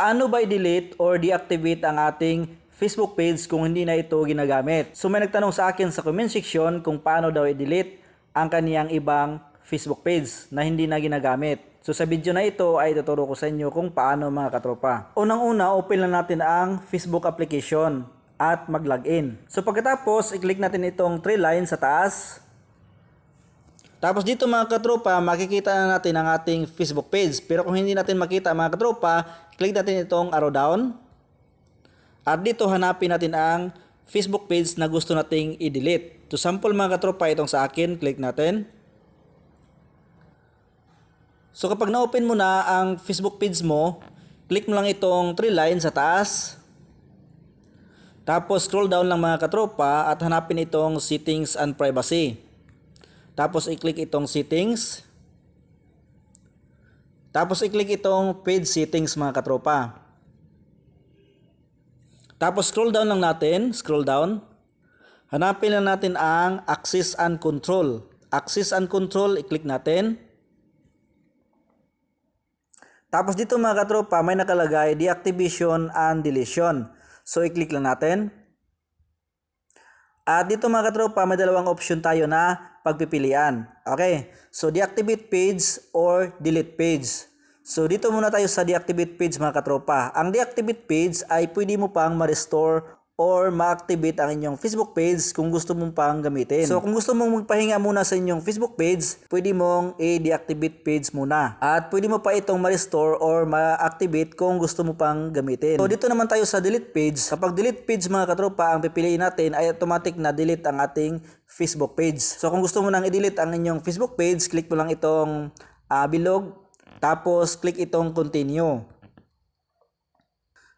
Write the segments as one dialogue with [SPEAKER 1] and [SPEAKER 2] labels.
[SPEAKER 1] Paano ba i-delete or deactivate ang ating Facebook page kung hindi na ito ginagamit? So may nagtanong sa akin sa comment section kung paano daw i-delete ang kaniyang ibang Facebook page na hindi na ginagamit. So sa video na ito ay tuturo ko sa inyo kung paano mga katropa. Unang-una, open lang natin ang Facebook application at mag-login. So pagkatapos, i-click natin itong three lines sa taas. Tapos dito mga katropa, makikita na natin ang ating Facebook page. Pero kung hindi natin makita mga katropa, click natin itong arrow down. At dito hanapin natin ang Facebook page na gusto nating i-delete. To sample mga katropa, itong sa akin, click natin. So kapag na-open mo na ang Facebook page mo, click mo lang itong three lines sa taas. Tapos scroll down lang mga katropa at hanapin itong settings and privacy. Tapos i-click itong settings. Tapos i-click itong page settings mga katropa. Tapos scroll down lang natin, scroll down. Hanapin lang natin ang access and control. Access and control, i-click natin. Tapos dito mga katropa, may nakalagay deactivation and deletion. So i-click lang natin. At dito mga katropa, may dalawang option tayo na pagpipilian. Okay, so deactivate page or delete page. So dito muna tayo sa deactivate page mga katropa. Ang deactivate page ay pwede mo pang ma-restore or ma-activate ang inyong Facebook page kung gusto mong pang gamitin. So kung gusto mong magpahinga muna sa inyong Facebook page, pwede mong i-deactivate page muna. At pwede mo pa itong ma-restore or ma-activate kung gusto mo pang gamitin. So dito naman tayo sa delete page. Kapag delete page mga katropa, ang pipiliin natin ay automatic na delete ang ating Facebook page. So kung gusto mo nang i-delete ang inyong Facebook page, click mo lang itong uh, bilog, tapos click itong continue.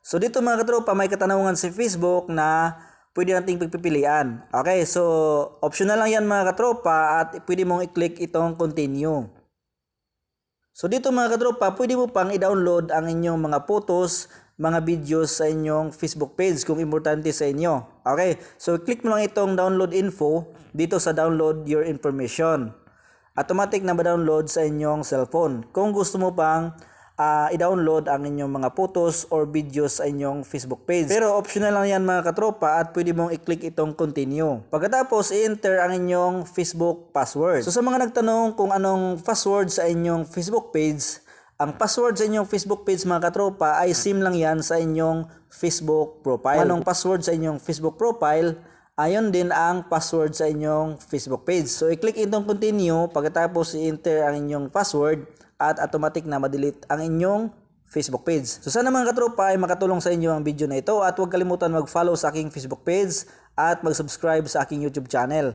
[SPEAKER 1] So dito mga katropa, may katanungan si Facebook na pwede nating pagpipilian. Okay, so optional lang yan mga katropa at pwede mong i-click itong continue. So dito mga katropa, pwede mo pang i-download ang inyong mga photos, mga videos sa inyong Facebook page kung importante sa inyo. Okay, so click mo lang itong download info dito sa download your information. Automatic na ba-download sa inyong cellphone. Kung gusto mo pang uh, i-download ang inyong mga photos or videos sa inyong Facebook page. Pero optional lang yan mga katropa at pwede mong i-click itong continue. Pagkatapos, i-enter ang inyong Facebook password. So sa mga nagtanong kung anong password sa inyong Facebook page, ang password sa inyong Facebook page mga katropa ay same lang yan sa inyong Facebook profile. Anong password sa inyong Facebook profile, ayon din ang password sa inyong Facebook page. So i-click itong continue pagkatapos i-enter ang inyong password at automatic na ma-delete ang inyong Facebook page. So sana mga katropa ay makatulong sa inyo ang video na ito at huwag kalimutan mag-follow sa aking Facebook page at mag-subscribe sa aking YouTube channel.